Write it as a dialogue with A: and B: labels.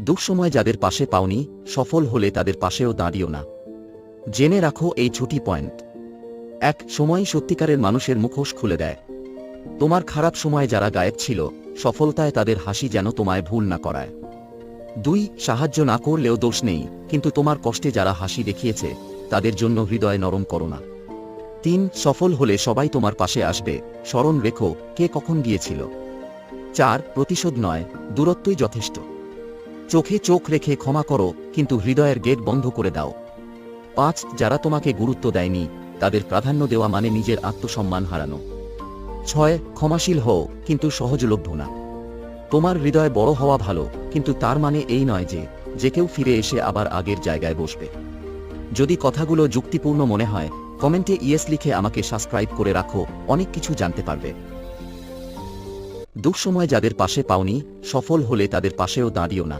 A: দুঃসময় যাদের পাশে পাওনি, সফল হলে তাদের পাশেও দাঁড়িও না। জেনে রাখো এই ছুটি পয়েন্ট। এক, সময় সত্যিকারের মানুষের মুখোশ খুলে দেয়। তোমার খারাপ সময়ে যারা গায়েব ছিল, সফলতায় তাদের হাসি যেন তোমায় ভুল না করায়। দুই, সাহায্য না করলেও দোষ নেই, কিন্তু তোমার কষ্টে যারা হাসি দেখিয়েছে, তাদের জন্য হৃদয় নরম করো না। তিন, সফল হলে সবাই তোমার পাশে আসবে, স্মরণ রেখো কে কখন গিয়েছিল। চার, প্রতিশোধ নয়, দূরত্বই যথেষ্ট। চোখে চোখ রেখে ক্ষমা করো, কিন্তু হৃদয়ের গেট বন্ধ করে দাও। পাঁচ, যারা তোমাকে গুরুত্ব দেয়নি, তাদের প্রাধান্য দেওয়া মানে নিজের আত্মসম্মান হারানো। ছয়, ক্ষমাশীল হও, কিন্তু সহজলভ্য না। তোমার হৃদয় বড় হওয়া ভালো, কিন্তু তার মানে এই নয় যে যে কেউ ফিরে এসে আবার আগের জায়গায় বসবে। যদি কথাগুলো যুক্তিপূর্ণ মনে হয়, কমেন্টে ইয়েস লিখে আমাকে সাবস্ক্রাইব করে রাখো, অনেক কিছু জানতে পারবে। দুঃসময় যাদের পাশে পাওনি, সফল হলে তাদের পাশেও দাঁড়িও না।